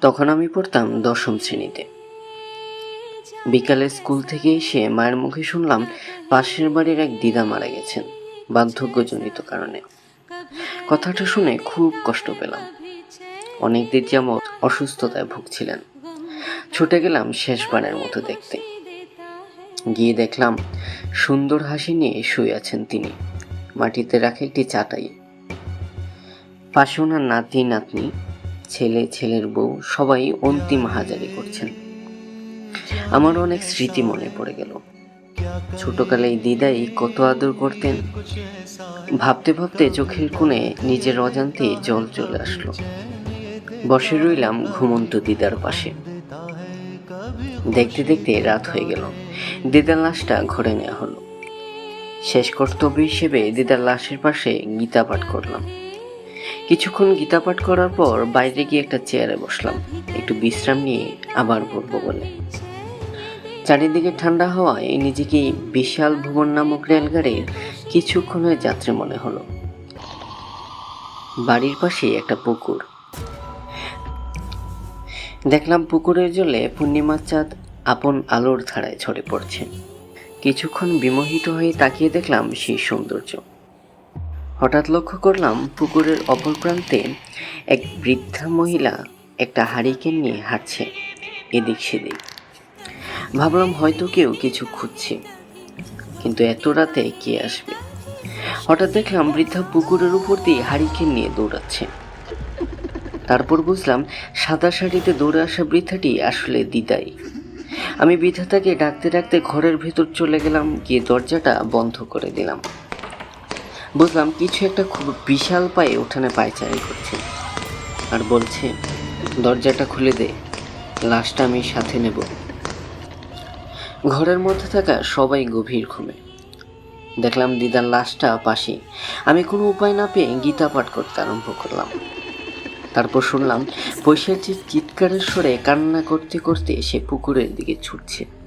তখন আমি পড়তাম দশম শ্রেণীতে। বিকালে স্কুল থেকে এসে মায়ের মুখে শুনলাম পাশের বাড়ির এক দিদা মারা গেছেন, বার্ধক্যজনিত কারণে। কথাটা শুনে খুব কষ্ট পেলাম। অনেক দিন যাবৎ অসুস্থতায় ভুগছিলেন। ছুটে গেলাম শেষবারের মতো দেখতে। গিয়ে দেখলাম সুন্দর হাসি নিয়ে শুয়ে আছেন তিনি, মাটিতে রাখা একটি চাটাই। পাশে ওনার নাতি, নাতনি ছেলে, ছেলের বউ সবাই অন্তিম হাজারি করছেন। আমার অনেক স্মৃতি মনে পড়ে গেল। ছোটকালে দিদাই কত আদর করতেন। ভাবতে ভাবতে চোখের কোণে নিজের অজান্তে জল চলে আসলো। বসে রইলাম ঘুমন্ত দিদার পাশে। দেখতে দেখতে রাত হয়ে গেল। দিদার লাশটা ঘরে নেওয়া হলো। শেষ কর্তব্য হিসেবে দিদার লাশের পাশে গীতা পাঠ করলাম। কিছুক্ষণ গীতা পাঠ করার পর বাইরে গিয়ে একটা চেয়ারে বসলাম। একটু বিশ্রাম নিয়ে আবার পড়ব বলে। চারিদিকে ঠান্ডা হওয়ায় নিজেকে বিশাল ভুবন নামক রেলগাড়ির কিছুক্ষণের যাত্রী মনে হলো। বাড়ির পাশে একটা পুকুর। দেখলাম পুকুরের জলে পূর্ণিমার চাঁদ আপন আলোর ধারায় ছড়ে পড়ছে। কিছুক্ষণ বিমোহিত হয়ে তাকিয়ে দেখলাম সেই সৌন্দর্য। হঠাৎ লক্ষ্য করলাম পুকুরের অপর প্রান্তে এক বৃদ্ধা মহিলা একটা হারিকেন নিয়ে হাঁটছে, এদিক সেদিক। ভাবলাম হয়তো কেউ কিছু খুঁজছে, কিন্তু এত রাতে কে আসবে? হঠাৎ দেখলাম বৃদ্ধা পুকুরের উপর দিয়ে হারিকেন নিয়ে দৌড়াচ্ছে। তারপর বুঝলাম সাদা শাড়িতে দৌড়ে আসা বৃদ্ধাটি আসলে দিদাই। আমি বৃদ্ধাটাকে ডাকতে ডাকতে ঘরের ভেতর চলে গেলাম, গিয়ে দরজাটা বন্ধ করে দিলাম। বুঝলাম কিছু একটা খুব বিশাল পায়ে উঠানে পায়চারি করছে। আর বলছে, দরজাটা খুলে দে, লাশটা আমি সাথে নেব। ঘরের মধ্যে থাকা সবাই গভীর ঘুমে। দেখলাম দিদার লাশটা পাশে আমি কোনো উপায় না পেয়ে গীতা পাঠ করতে আরম্ভ করলাম। তারপর শুনলাম পৈশাচির চিৎকারের স্বরে কান্না করতে করতে সে পুকুরের দিকে ছুটছে।